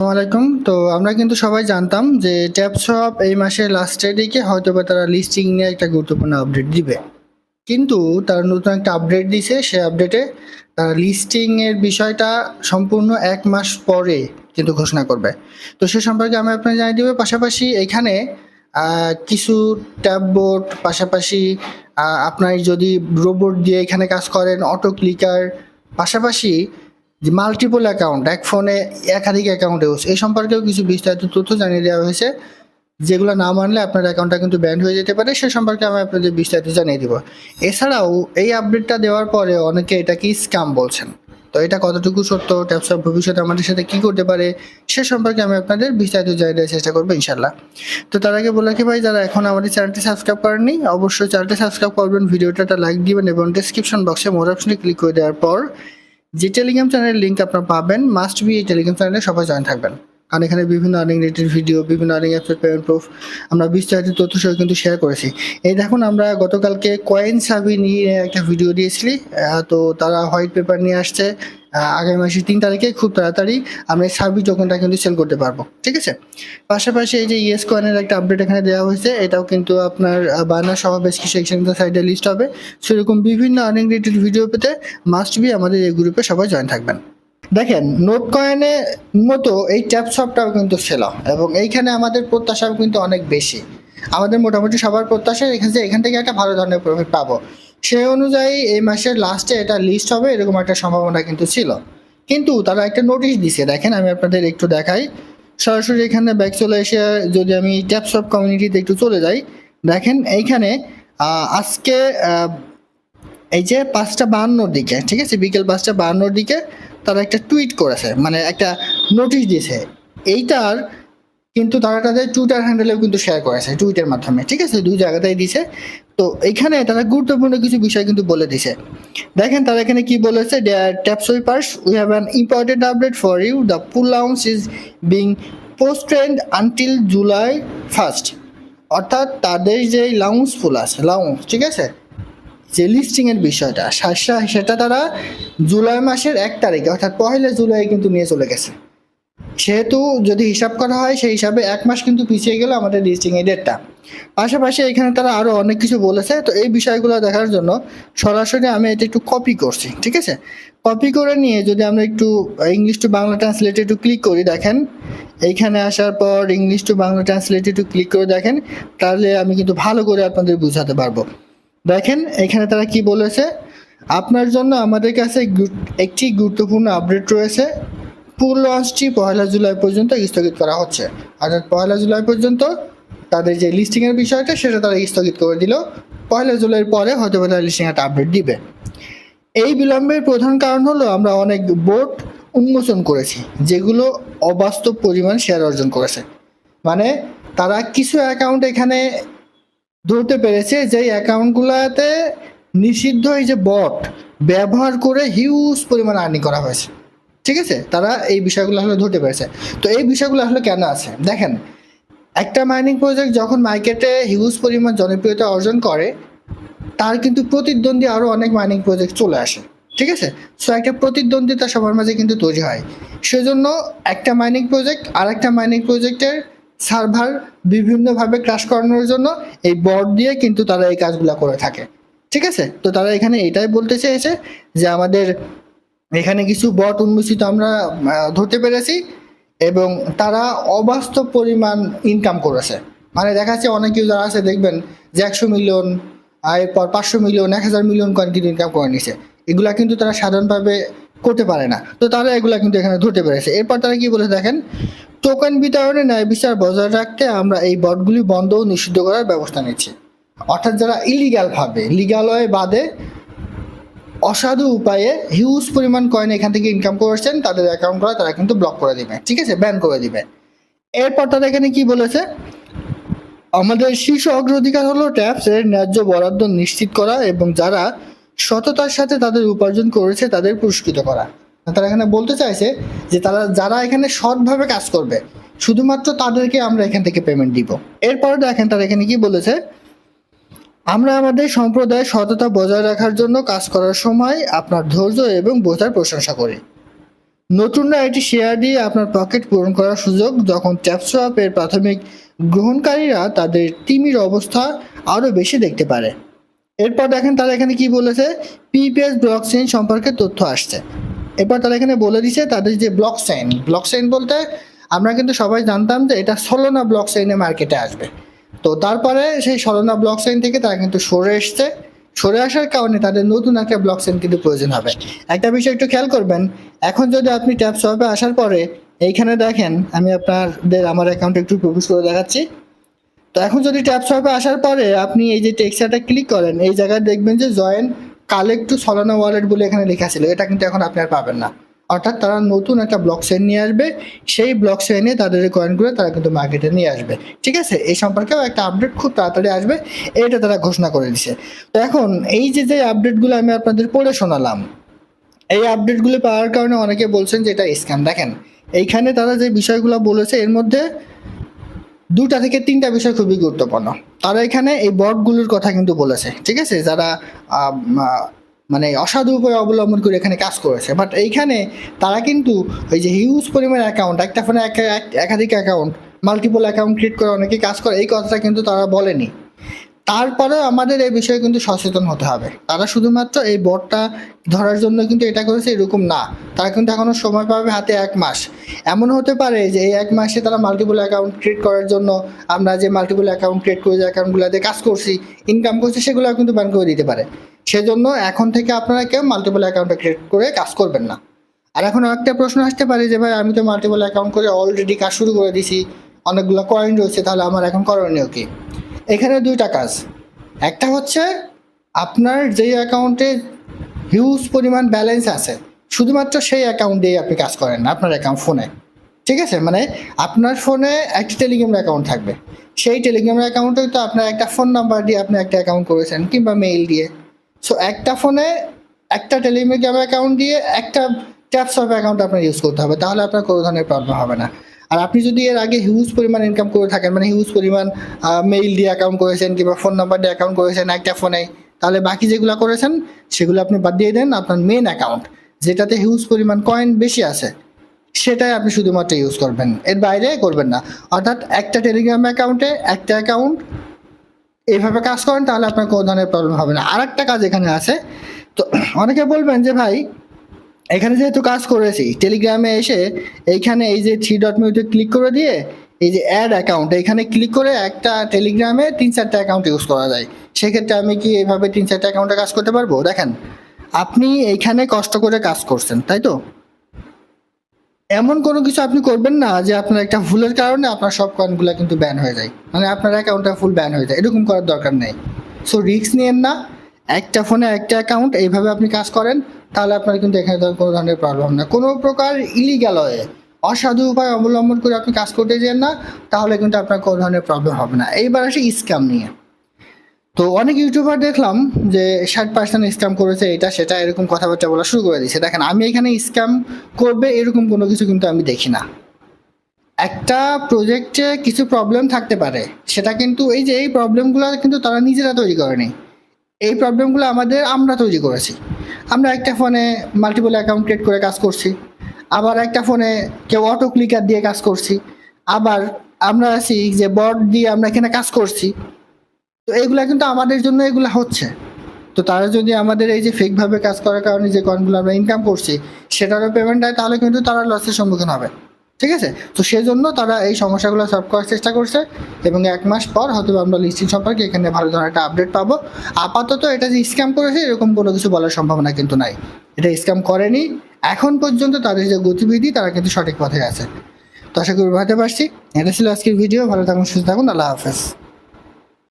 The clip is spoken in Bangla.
আসসালামাইকুম তো আমরা কিন্তু সবাই জানতাম যে ট্যাপ শপ এই মাসের লাস্টের দিকে হয়তো বা তারা লিস্টিং নিয়ে একটা গুরুত্বপূর্ণ আপডেট দিবে। কিন্তু তারা নতুন একটা আপডেট দিছে, সে আপডেটে তারা লিস্টিংয়ের বিষয়টা সম্পূর্ণ এক মাস পরে কিন্তু ঘোষণা করবে। তো সে সম্পর্কে আমি আপনাকে জানিয়ে দেবো, পাশাপাশি এখানে কিছু ট্যাব বোর্ড পাশাপাশি আপনার যদি রোবট দিয়ে এখানে কাজ করেন অটো ক্লিকার পাশাপাশি যে মাল্টিপল অ্যাকাউন্ট এক ফোনে একাধিক অ্যাকাউন্ট ইউজ এই সম্পর্কেও কিছু বিস্তারিত তথ্য জানিয়ে দেওয়া হয়েছে। যেগুলো না মানলে আপনার অ্যাকাউন্টটা কিন্তু ব্যান্ড হয়ে যেতে পারে, সে সম্পর্কে আমি আপনাদের বিস্তারিত জানিয়ে দিব। এছাড়াও, এই আপডেটটা দেওয়ার পরে অনেকে এটাকে স্ক্যাম বলছেন? তো এটা কতটুকু সত্য ট্যাপসব ভবিষ্যতে আমাদের সাথে কি করতে পারে, সে সম্পর্কে আমি আপনাদের বিস্তারিত জানিয়ে দেওয়ার চেষ্টা করব ইনশাল্লাহ তো তার আগে বলে রাখি ভাই, যারা এখন আমাদের চ্যানেলটি সাবস্ক্রাইব করেননি, অবশ্যই চ্যানেলটি সাবস্ক্রাইব করবেন, ভিডিওটা একটা লাইক দিবেন এবং ডিসক্রিপশন বক্সে মোর অপশনে ক্লিক করে দেওয়ার পর যে টেলিগ্রাম চ্যানেলের লিঙ্ক আপনারা পাবেন মাস্ট বি এই টেলিগ্রাম চ্যানেলে সবাই জয়েন থাকবেন। কারণ এখানে বিভিন্ন আর্নিং রেটের ভিডিও বিভিন্ন আর্নিং অ্যাপসের পেমেন্ট প্রুফ আমরা বিস্তারিত তথ্য সহ কিন্তু শেয়ার করেছি। এই দেখুন, আমরা গতকালকে কয়েন সাবি নিয়ে একটা ভিডিও দিয়েছিলি তো তারা হোয়াইট পেপার নিয়ে আসছে আগামী মাসের তিন তারিখে খুব তাড়াতাড়ি আমরা এই সাবি টোকেনটা কিন্তু সেল করতে পারব, ঠিক আছে? পাশাপাশি এই যে ইয়েস কয়েনের একটা আপডেট এখানে দেওয়া হয়েছে, এটাও কিন্তু আপনার বায়ানা সহ বেশ কিছু এক্সচেঞ্জ সাইডে লিস্ট হবে। সেরকম বিভিন্ন আর্নিং রিলেটেড ভিডিও পেতে মাস্ট বি আমাদের এই গ্রুপে সবাই জয়েন থাকবেন। দেখেন নোট কয়েনে মতো এই ট্যাপ শপটাও কিন্তু ছিল এবং এইখানে আমাদের প্রত্যাশাও কিন্তু অনেক বেশি। আমাদের মোটামুটি সবার প্রত্যাশা এখান থেকে এখান থেকে একটা ভালো ধরনের প্রফিট পাবো। সেই অনুযায়ী এই মাসের লাস্টে এটা লিস্ট হবে, এরকম একটা সম্ভাবনা কিন্তু ছিল। কিন্তু তারা একটা নোটিশ দিছে। দেখেন, আমি আপনাদের একটু দেখাই। সরাসরি এখানে ব্যাক চলে এসে যদি আমি ট্যাপ শপ কমিউনিটিতে একটু চলে যাই, দেখেন এইখানে আজকে এই যে পাঁচটা বাহান্নর দিকে, ঠিক আছে? বিকেল পাঁচটা বাহান্নর দিকে তারা একটা টুইট করেছে। মানে একটা নোটিশ দিয়েছে এইটার কিন্তু তারা তাদের টুইটার হ্যান্ডেলেও কিন্তু শেয়ার করেছে টুইটের মাধ্যমে, ঠিক আছে? দুই জায়গাতেই দিছে। তো এখানে তারা গুরুত্বপূর্ণ কিছু বিষয় কিন্তু বলে দিছে। দেখেন, তারা এখানে কি বলেছে? Tap swappers we have an important update for you the pool launch is being posted until July first অর্থাৎ তাদের যে লাউন্স ফুল আছে লাউন্স ঠিক আছে? যে লিস্টিংয়ের বিষয়টা সেটা তারা জুলাই মাসের এক তারিখে, অর্থাৎ পহেলা জুলাই কিন্তু নিয়ে চলে গেছে। সেহেতু যদি হিসাব করা হয়, সেই হিসাবে এক মাস কিন্তু পিছিয়ে গেল আমাদের লিস্টিং এর ডেটটা পাশাপাশি এখানে তারা আরও অনেক কিছু বলেছে, তো এই বিষয়গুলো দেখার জন্য সরাসরি আমি এটা একটু কপি করছি, ঠিক আছে? কপি করে নিয়ে যদি আমরা একটু ইংলিশ টু বাংলা ট্রান্সলেটে একটু ক্লিক করি, দেখেন, এইখানে আসার পর ইংলিশ টু বাংলা ট্রান্সলেটে একটু ক্লিক করে দেখেন, তাহলে আমি কিন্তু ভালো করে আপনাদের বোঝাতে পারব। দেখেন, এখানে তারা কি বলেছে? আপনার জন্য আমাদের কাছে একটি গুরুত্বপূর্ণ আপডেট রয়েছে পুল লঞ্চটি পয়লা জুলাই পর্যন্ত স্থগিত করা হচ্ছে। অর্থাৎ পয়লা জুলাই পর্যন্ত তাদের যে লিস্টিংয়ের বিষয়টা, সেটা তারা স্থগিত করে দিল। পয়লা জুলাইয়ের পরে হয়তো তারা লিস্টিং একটা আপডেট দিবে। এই বিলম্বের প্রধান কারণ হলো আমরা অনেক বোর্ড উন্মোচন করেছি, যেগুলো অবাস্তব পরিমাণ শেয়ার অর্জন করেছে। মানে তারা কিছু অ্যাকাউন্ট এখানে ধরতে পেরেছে যে অ্যাকাউন্টগুলোতে নিষিদ্ধ এই যে বট ব্যবহার করে হিউজ পরিমাণ আর্নিং করা হয়েছে। ঠিক আছে? তারা এই বিষয়গুলো আসলে ধরতে পেরেছে। তো এই বিষয়গুলো আসলে কেন আছে? দেখেন, একটা মাইনিং প্রজেক্ট যখন মার্কেটে হিউজ পরিমাণ জনপ্রিয়তা অর্জন করে, তার কিন্তু প্রতিদ্বন্দ্বী আরও অনেক মাইনিং প্রজেক্ট চলে আসে। ঠিক আছে? সো একটা প্রতিদ্বন্দ্বিতা সবার মাঝে কিন্তু তৈরি হয়। সেজন্য একটা মাইনিং প্রজেক্ট আর একটা মাইনিং প্রজেক্টের সার্ভার বিভিন্নভাবে ক্রাশ করানোর জন্য এই বট দিয়ে কিন্তু তারা এই কাজগুলো করে থাকে। ঠিক আছে? তো তারা এখানে এটাই বলতে চেয়েছে যে আমাদের এখানে কিছু বট উন্মোচিত আমরা ধরতে পেরেছি এবং তারা অবাস্তব পরিমাণ ইনকাম করেছে। মানে দেখা যাচ্ছে অনেক ইউজার আছে, দেখবেন যে একশো মিলিয়ন এরপর পাঁচশো মিলিয়ন এক হাজার মিলিয়ন কয়েন কিন্তু ইনকাম করে নিছে। এগুলা কিন্তু তারা সাধারণভাবে করতে পারে না। তো তারা এগুলা কিন্তু এখানে ধরতে পেরেছে। এরপর তারা কি বলে দেখেন টোকেন বিতরণে ন্যায় বিচার বজায় রাখতে আমরা এই বটগুলি বন্ধ ও নিষিদ্ধ করার ব্যবস্থা নিচ্ছি। অর্থাৎ যারা ইলিগাল ভাবে লিগাল বাদে অসাধু উপায়ে হিউজ পরিমাণ কয়েন এখান থেকে ইনকাম করছেন, তাদের অ্যাকাউন্ট অ্যাকাউন্টগুলো তারা কিন্তু ব্লক করে দিবে, ঠিক আছে? ব্যান করে দিবে। এরপর তারা এখানে কি বলেছে? আমাদের শীর্ষ অগ্রাধিকার হলো ট্যাক্স এর ন্যায্য বরাদ্দ নিশ্চিত করা এবং যারা সততার সাথে তাদের উপার্জন করেছে, তাদের পুরস্কৃত করা। তারা এখানে বলতে চাইছে যে তারা, যারা এখানে সৎভাবে কাজ করবে, শুধুমাত্র তাদেরকে আমরা এখান থেকে পেমেন্ট দিব। এরপর দেখেন তারা এখানে কি বলেছে? আমরা আমাদের সম্প্রদায়ের সততা বজায় রাখার জন্য কাজ করার সময় আপনার ধৈর্য এবং বোঝার প্রশংসা করি। নতুনরা এটি শেয়ার দিয়ে আপনার পকেট পূরণ করার সুযোগ যখন ট্যাপসোয়াপ এর প্রাথমিক গ্রহণকারীরা তাদের টিমির অবস্থা আরও বেশি দেখতে পারে। এরপর দেখেন তারা এখানে কি বলেছে? পিপিএস ব্লক চেইন সম্পর্কে তথ্য আসছে। এরপর তারা এখানে বলে দিছে তাদের যে ব্লক চেইন ব্লক চেইন বলতে আমরা কিন্তু সবাই জানতাম যে এটা সলোনা ব্লক চেইনে মার্কেটে আসবে। তো তারপরে সেই সরনা ব্লক চেইন থেকে তারা কিন্তু সরে এসছে। সরে আসার কারণে তাদের নতুন একটা ব্লক চেইন কিন্তু প্রয়োজন হবে। একটা বিষয় একটু খেয়াল করবেন, এখন যদি আপনি ট্যাপ শপে আসার পরে এইখানে দেখেন, আমি আপনাদের আমার অ্যাকাউন্টে একটু প্রবেশ করে দেখাচ্ছি। তো এখন যদি ট্যাপ শপে আসার পরে আপনি এই যে টেক্সচারটা ক্লিক করেন, এই জায়গায় দেখবেন যে join collect to Solana wallet বলে এখানে লেখা ছিল, এটা কিন্তু এখন আপনি আর পাবেন না। অর্থাৎ তারা নতুন একটা ব্লক চেইন নিয়ে আসবে। সেই ব্লক চেইনে তাদের কয়েনগুলো তারা কিন্তু মার্কেটে নিয়ে আসবে। ঠিক আছে? এই সম্পর্কেও একটা আপডেট খুব তাড়াতাড়ি আসবে। এটা তারা ঘোষণা করে দিছে। তো এখন এই যে যে আপডেটগুলো আমি আপনাদের পড়ে শোনালাম, এই আপডেটগুলো পাওয়ার কারণে অনেকে বলছেন যে এটা স্ক্যাম দেখেন, এইখানে তারা যে বিষয়গুলো বলেছে, এর মধ্যে দুটা থেকে তিনটা বিষয় খুবই গুরুত্বপূর্ণ। তারা এখানে এই বটগুলোর কথা কিন্তু বলেছে। ঠিক আছে? যারা মানে অসাধু উপায় অবলম্বন করে এখানে কাজ করেছে। বাট এইখানে তারা কিন্তু ওই যে হিউজ পরিমাণ অ্যাকাউন্ট একটা ফোনে এক- এক- একাধিক অ্যাকাউন্ট মাল্টিপল অ্যাকাউন্ট ক্রিয়েট করে অনেকে কাজ করে, এই কথাটা কিন্তু তারা বলেনি। তারপরেও আমাদের এই বিষয়ে কিন্তু সচেতন হতে হবে। তারা শুধুমাত্র এই বটটা ধরার জন্য কিন্তু এটা করেছে এরকম না। তারা কিন্তু এখনও সময় পাবে হাতে এক মাস। এমন হতে পারে যে এই এক মাসে তারা মাল্টিপল অ্যাকাউন্ট ক্রিয়েট করার জন্য আমরা যে মাল্টিপল অ্যাকাউন্ট ক্রিয়েট করে যে অ্যাকাউন্টগুলোতে কাজ করছি ইনকাম করছি, সেগুলো কিন্তু ব্যান করে দিতে পারে। সেজন্য এখন থেকে আপনারা কেউ মাল্টিপল অ্যাকাউন্টে ক্রিয়েট করে কাজ করবেন না। আর এখন একটা প্রশ্ন আসতে পারে যে ভাই, আমি তো মাল্টিপল অ্যাকাউন্ট করে অলরেডি কাজ শুরু করে দিছি, অনেকগুলো কয়েন রয়েছে, তাহলে আমার এখন করণীয় কি? এখানে দুইটা কাজ একটা হচ্ছে আপনার যেই অ্যাকাউন্টে হিউজ পরিমাণ ব্যালেন্স আছে, শুধুমাত্র সেই অ্যাকাউন্টেই আপনি কাজ করেন না, আপনার অ্যাকাউন্ট ফোনে ঠিক আছে? মানে আপনার ফোনে একটি টেলিগ্রাম অ্যাকাউন্ট থাকবে। সেই টেলিগ্রাম অ্যাকাউন্টে তো আপনার একটা ফোন নাম্বার দিয়ে আপনি একটা অ্যাকাউন্ট করেছেন, কিংবা মেইল দিয়ে। সো একটা ফোনে একটা টেলিগ্রাম অ্যাকাউন্ট দিয়ে একটা ট্যাপস অফ অ্যাকাউন্ট আপনার ইউজ করতে হবে, তাহলে আপনার কোনো ধরনের প্রবলেম হবে না। আর আপনি যদি এর আগে হিউজ পরিমাণ ইনকাম করে থাকেন মানে হিউজ পরিমাণ মেইল দিয়ে অ্যাকাউন্ট করেছেন কিংবা ফোন নাম্বার দিয়ে অ্যাকাউন্ট করেছেন, একটা ফোনে তাহলে বাকি যেগুলো করেছেন, সেগুলো আপনি বাদ দিয়ে দেন আপনার মেন অ্যাকাউন্ট যেটাতে হিউজ পরিমাণ কয়েন বেশি আছে। সেটাই আপনি শুধুমাত্র ইউজ করবেন, এর বাইরে করবেন না। অর্থাৎ একটা টেলিগ্রাম অ্যাকাউন্টে একটা অ্যাকাউন্ট এইভাবে কাজ করেন, তাহলে আপনার কোনো ধরনের প্রবলেম হবে না। আর একটা কাজ এখানে আছে, তো অনেকে বলবেন যে ভাই এখানে যেহেতু কাজ করেছি টেলিগ্রামে এসে এইখানে এই যে থ্রি ডট মিউটে ক্লিক করে দিয়ে এই যে অ্যাড অ্যাকাউন্ট এখানে ক্লিক করে একটা টেলিগ্রামে তিন চারটা অ্যাকাউন্ট ইউজ করা যায়। সেক্ষেত্রে আমি কি এইভাবে তিন চারটা অ্যাকাউন্টে কাজ করতে পারব? দেখেন, আপনি এইখানে কষ্ট করে কাজ করছেন, তাই তো? এমন কোনো কিছু আপনি করবেন না যে আপনার একটা ভুলের কারণে আপনার সব কয়েনগুলো কিন্তু ব্যান হয়ে যায়। মানে আপনার অ্যাকাউন্টটা ফুল ব্যান হয়ে যায়। এরকম করার দরকার নেই। সো রিস্ক নিয়েন না। একটা ফোনে একটা অ্যাকাউন্ট এইভাবে আপনি কাজ করেন। তাহলে আপনার কিন্তু এখানে কোনো ধরনের প্রবলেম না। কোনো প্রকার ইলিগাল হয়ে, অসাধু উপায় অবলম্বন করে আপনি কাজ করতে যান না, তাহলে কিন্তু আপনার কোনো ধরনের প্রবলেম হবে না। এইবার আসি স্ক্যাম নিয়ে। তো অনেক ইউটিউবার দেখলাম যে ষাট পার্সেন্ট স্ক্যাম করেছে এটা সেটা এরকম কথাবার্তা বলা শুরু করে দিয়েছে। দেখেন, আমি এখানে স্ক্যাম করবে এরকম কোনো কিছু কিন্তু আমি দেখি না। একটা প্রজেক্টে কিছু প্রবলেম থাকতে পারে, সেটা কিন্তু এই যে এই প্রবলেমগুলো কিন্তু তারা নিজেরা তৈরি করেনি। এই প্রবলেমগুলো আমাদের আমরা তৈরি করেছি। আমরা একটা ফোনে মাল্টিপল অ্যাকাউন্ট ক্রিয়েট করে কাজ করছি। আবার একটা ফোনে কেউ অটো ক্লিকার দিয়ে কাজ করছি। আবার আমরা আছি যে বট দিয়ে আমরা এখানে কাজ করছি। তো এগুলা কিন্তু আমাদের জন্য এগুলা হচ্ছে। তো তারা যদি আমাদের এই যে ফেকভাবে কাজ করার কারণে যে কয়েনগুলো আমরা ইনকাম করছি, সেটারও পেমেন্ট দেয়, তাহলে কিন্তু তারা লসের সম্মুখীন হবে। ঠিক আছে? তো সেজন্য তারা এই সমস্যাগুলো সলভ করার চেষ্টা করছে এবং এক মাস পর হয়তো আমরা লিস্টিং সম্পর্কে এখানে ভালো ধরনের একটা আপডেট পাবো। আপাতত এটা যে স্ক্যাম করেছে, এরকম কোনো কিছু বলার সম্ভাবনা কিন্তু নাই। এটা স্ক্যাম করেনি, এখন পর্যন্ত তাদের যে গতিবিধি, তারা কিন্তু সঠিক পথে আছে। তো আশা করি বুঝতে পারছি। এটা ছিল আজকের ভিডিও ভালো থাকুন, সুস্থ থাকুন, আল্লাহ হাফেজ।